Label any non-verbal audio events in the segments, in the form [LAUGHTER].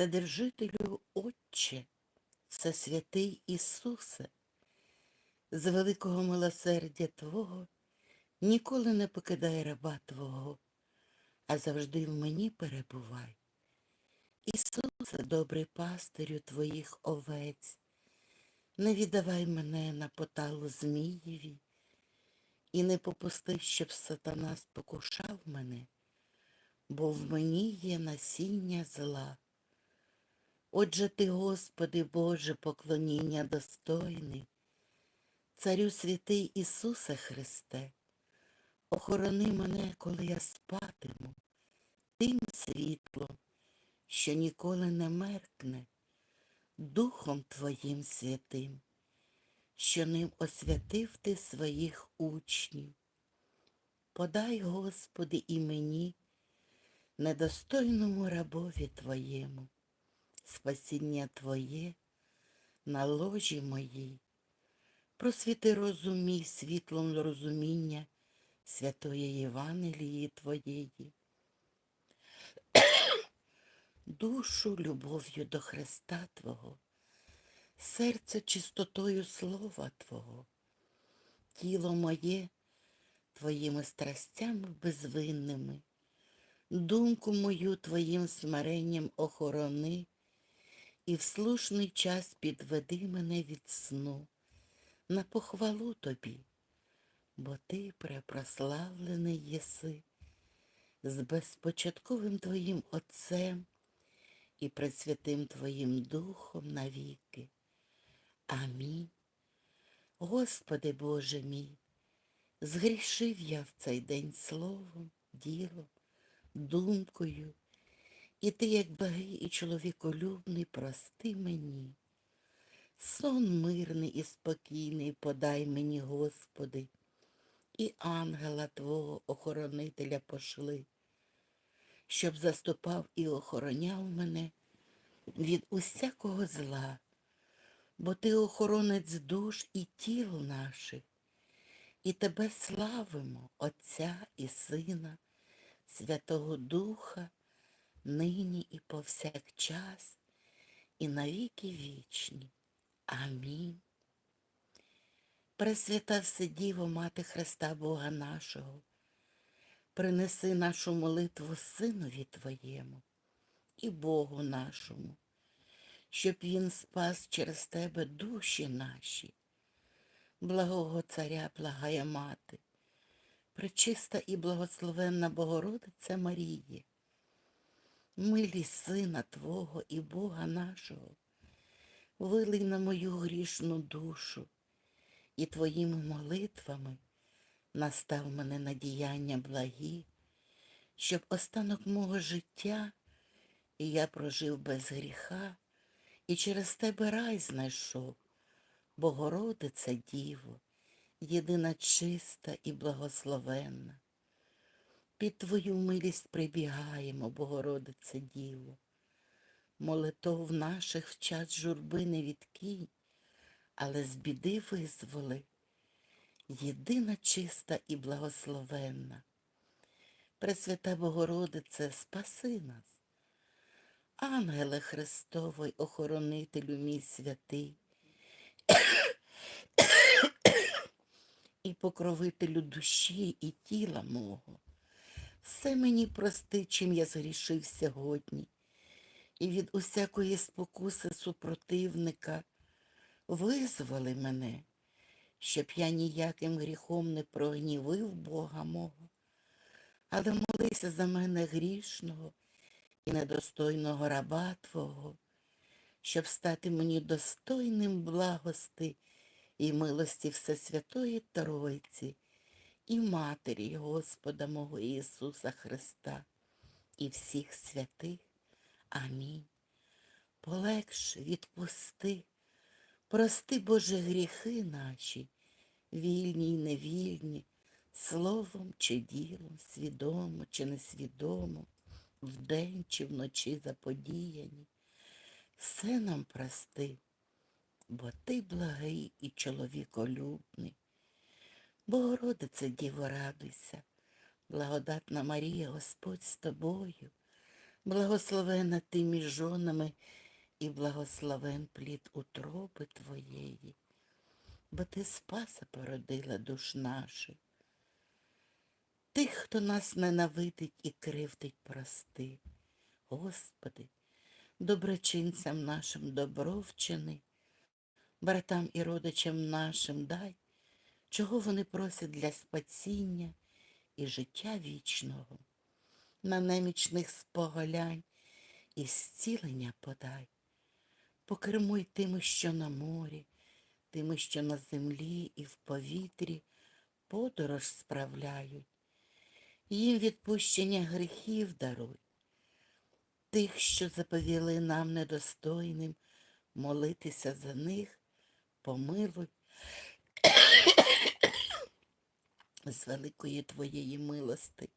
Вседержителю Отче, Всесвятий Ісусе, з великого милосердя Твого ніколи не покидай раба Твого, а завжди в мені перебувай. Ісусе, добрий пастирю Твоїх овець, не віддавай мене на поталу Змієві, і не попусти, щоб сатана спокушав мене, бо в мені є насіння зла. Отже ти, Господи Боже, поклоніння достойний, Царю святий Ісусе Христе, охорони мене, коли я спатиму, тим світлом, що ніколи не меркне, Духом Твоїм святим, що ним освятив ти своїх учнів. Подай, Господи, і мені, недостойному рабові Твоєму, спасіння Твоє на ложі моїй. Просвіти розум мій світлом розуміння святої Євангелії Твоєї. [COUGHS] Душу любов'ю до Христа Твого, серце чистотою Слова Твого, тіло моє Твоїми страстями безвинними, думку мою Твоїм смиренням охорони, і в слушний час підведи мене від сну на похвалу тобі, бо ти препрославлений єси з безпочатковим Твоїм Отцем і пресвятим Твоїм Духом навіки. Амінь. Господи Боже мій, згрішив я в цей день словом, ділом, думкою, і ти, як благий і чоловіколюбний, прости мені. Сон мирний і спокійний подай мені, Господи, і ангела Твого охоронителя пошли, щоб заступав і охороняв мене від усякого зла, бо ти охоронець душ і тіл наших, і тебе славимо, Отця і Сина, Святого Духа, нині і повсякчас, і навіки вічні. Амінь. Пресвята Вседіво, Мати Христа Бога нашого, принеси нашу молитву Синові Твоєму і Богу нашому, щоб Він спас через Тебе душі наші. Благого Царя, благая Мати, пречиста і благословенна Богородиця Марії, милість Сина Твого і Бога нашого, вилий на мою грішну душу і Твоїми молитвами настав мене на діяння благі, щоб останок мого життя я прожив без гріха, і через тебе рай знайшов, Богородиця Діво, єдина чиста і благословенна. Під Твою милість прибігаємо, Богородице Діво. Молитов наших в час журби не відкинь, але з біди визволи, єдина чиста і благословенна. Пресвята Богородице, спаси нас. Ангеле Христовий, охоронителю мій святий, [COUGHS] і покровителю душі і тіла мого, все мені прости, чим я згрішив сьогодні, і від усякої спокуси супротивника визволи мене, щоб я ніяким гріхом не прогнівив Бога мого, але молися за мене грішного і недостойного раба Твого, щоб стати мені достойним благости і милості Всесвятої Тройці і Матері Господа мого Ісуса Христа і всіх святих. Амінь. Полегш, відпусти, прости, Боже, гріхи наші, вільні й невільні, словом чи ділом, свідомо чи несвідомо, вдень чи вночі заподіяні. Все нам прости, бо ти благий і чоловіколюбний. Богородице, Діво, радуйся, благодатна Марія, Господь з тобою, Благословена ти між жонами і благословен плід утроби твоєї, бо ти спаса породила душ наших. Тих, хто нас ненавидить і кривдить, прости. Господи, доброчинцям нашим добро вчини, братам і родичам нашим дай, чого вони просять для спасіння і життя вічного. На немічних споголянь і зцілення подай. Покермуй тими, що на морі, тими, що на землі і в повітрі подорож справляють. Їм відпущення гріхів даруй. Тих, що заповіли нам недостойним, молитися за них, помилуй з великої Твоєї милости.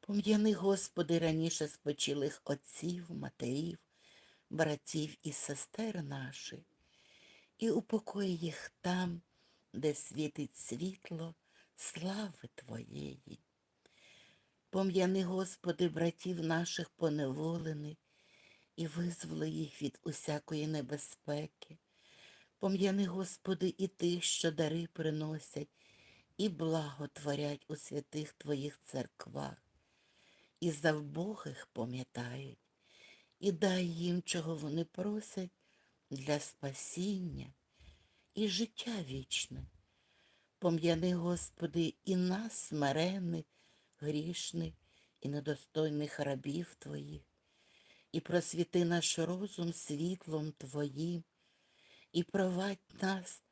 Пом'яни, Господи, раніше спочилих отців, матерів, братів і сестер наших, і упокой їх там, де світить світло слави Твоєї. Пом'яни, Господи, братів наших поневолених і визволи їх від усякої небезпеки. Пом'яни, Господи, і тих, що дари приносять, і благо творять у святих Твоїх церквах, і за вбогих пам'ятають, і дай їм, чого вони просять, для спасіння і життя вічне. Пом'яни, Господи, і нас, смиренних, грішних і недостойних рабів Твоїх, і просвіти наш розум світлом Твоїм, і провадь нас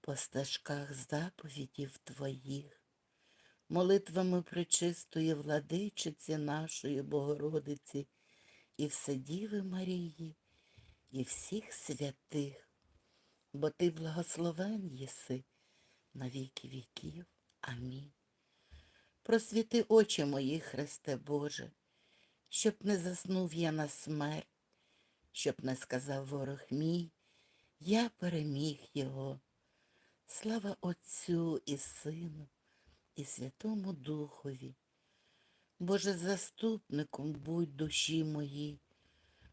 по стежках заповідів Твоїх, молитвами пречистої владичиці нашої Богородиці і Вседіви Марії, і всіх святих, бо Ти благословен єси на віки віків. Амінь. Просвіти очі мої, Христе Боже, щоб не заснув я на смерть, щоб не сказав ворог мій, я переміг його. Слава Отцю і Сину, і Святому Духові. Боже, заступником будь душі моїй,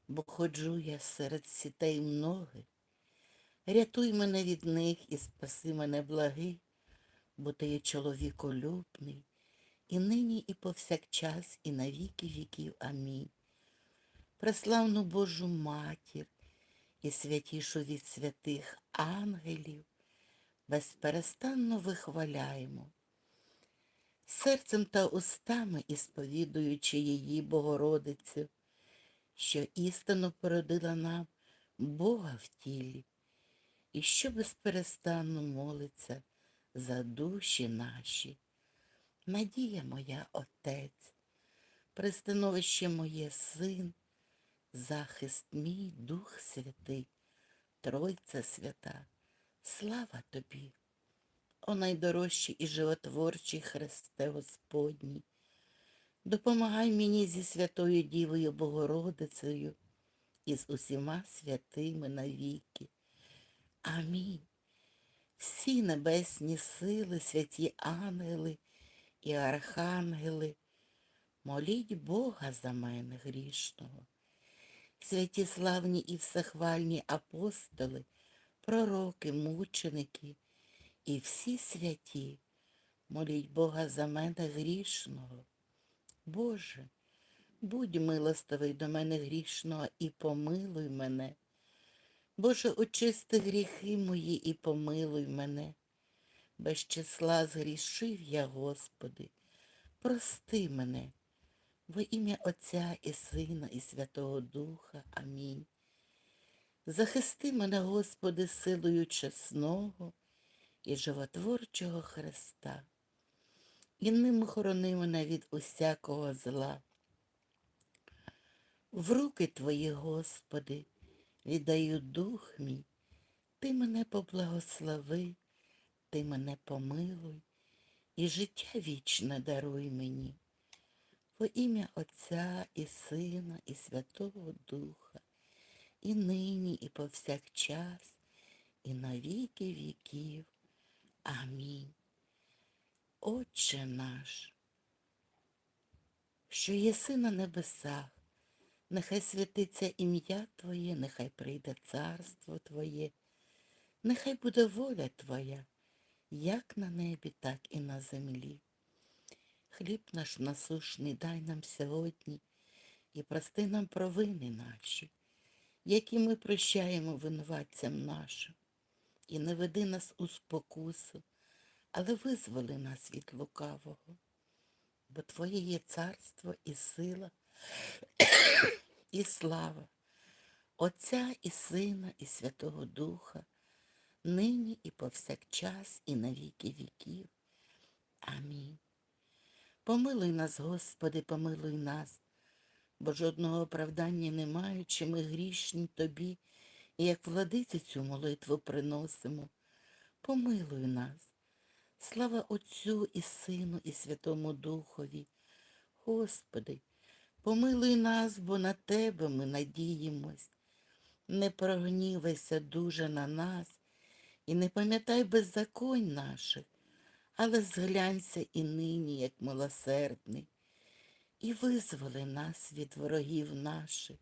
бо ходжу я серед сітей многих. Рятуй мене від них і спаси мене благий, бо ти є чоловіколюбний, і нині, і повсякчас, і на віки віків. Амінь. Преславну Божу матір і святішу від святих ангелів безперестанно вихваляємо. Серцем та устами ісповідуючи її Богородицю, що істину породила нам Бога в тілі, і що безперестанно молиться за душі наші. Надія моя Отець, пристановище моє Син, захист мій Дух Святий, Тройця свята, слава тобі, о найдорожчий і животворчий Христе Господній. Допомагай мені зі Святою Дівою Богородицею і з усіма святими навіки. Амінь. Всі небесні сили, святі ангели і архангели, моліть Бога за мене грішного. Святі славні і всехвальні апостоли, пророки, мученики і всі святі, моліть Бога за мене грішного. Боже, будь милостивий до мене грішного і помилуй мене. Боже, очисти гріхи мої і помилуй мене. Без числа згрішив я, Господи, прости мене. Во ім'я Отця і Сина, і Святого Духа. Амінь. Захисти мене, Господи, силою чесного і животворчого Христа. І ним охорони мене від усякого зла. В руки Твої, Господи, віддаю дух мій, Ти мене поблагослови, Ти мене помилуй і життя вічне даруй мені. Во ім'я Отця і Сина, і Святого Духа, і нині, і повсякчас, і на віки віків. Амінь. Отче наш, що єси на небесах, Нехай святиться ім'я Твоє, нехай прийде царство Твоє, нехай буде воля Твоя, як на небі, так і на землі. Хліб наш насушний дай нам сьогодні і прости нам провини наші, які ми прощаємо винуватцям нашим. І не веди нас у спокусу, але визволи нас від лукавого, бо Твоє є царство і сила, і слава, Отця і Сина, і Святого Духа, нині і повсякчас, і на віки віків. Амінь. Помилуй нас, Господи, помилуй нас, бо жодного оправдання не маючи, ми грішні Тобі, і як владиці цю молитву приносимо. Помилуй нас. Слава Отцю і Сину, і Святому Духові. Господи, помилуй нас, бо на Тебе ми надіємось. Не прогнівайся дуже на нас і не пам'ятай беззаконь наших, але зглянься і нині, як милосердний, і визволи нас від ворогів наших,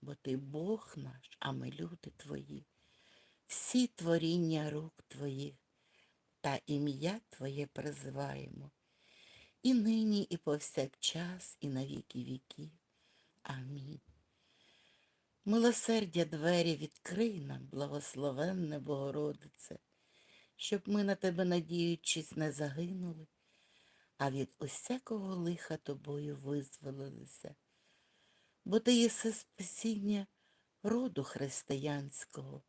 бо Ти Бог наш, а ми люди Твої, всі творіння рук Твоїх, та ім'я Твоє призиваємо, і нині, і повсякчас, і на віки віків. Амінь. Милосердя двері відкрий нам, благословенне Богородице, щоб ми на тебе, надіючись, не загинули, а від усякого лиха тобою визволилися. Бо ти єси спасіння роду християнського.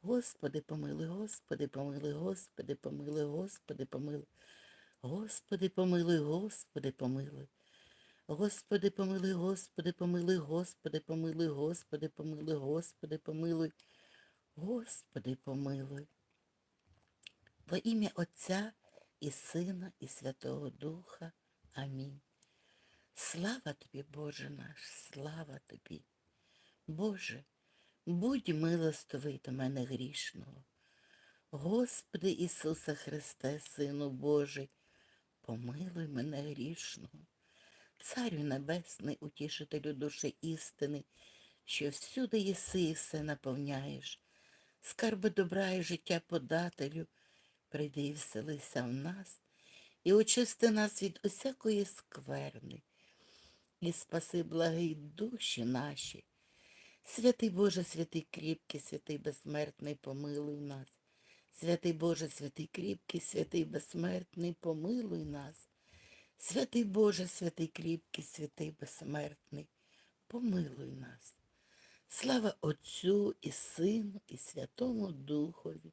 Господи, помилуй, Господи, помилуй, Господи, помилуй, Господи, помилуй. Господи, помилуй, Господи, помилуй. Господи, помилуй, Господи, помилуй, Господи, помилуй, Господи, помилуй, Господи, помилуй. Господи, помилуй. Во ім'я Отця і Сина, і Святого Духа. Амінь. Слава тобі, Боже наш, слава тобі. Боже, будь милостивий до мене грішного. Господи Ісусе Христе, Сину Божий, помилуй мене грішного. Царю Небесний, утішителю душі істини, що всюди єси і все наповняєш. Скарби добра і життя подателю, прийди і вселися в нас, і очисти нас від усякої скверни, і спаси благий душі наші. Святий Боже, святий кріпкий, святий безсмертний, помилуй нас. Святий Боже, святий кріпкий, святий безсмертний, помилуй нас. Святий Боже, святий кріпкий, святий безсмертний, помилуй нас. Слава Отцю і Сину, і Святому Духові,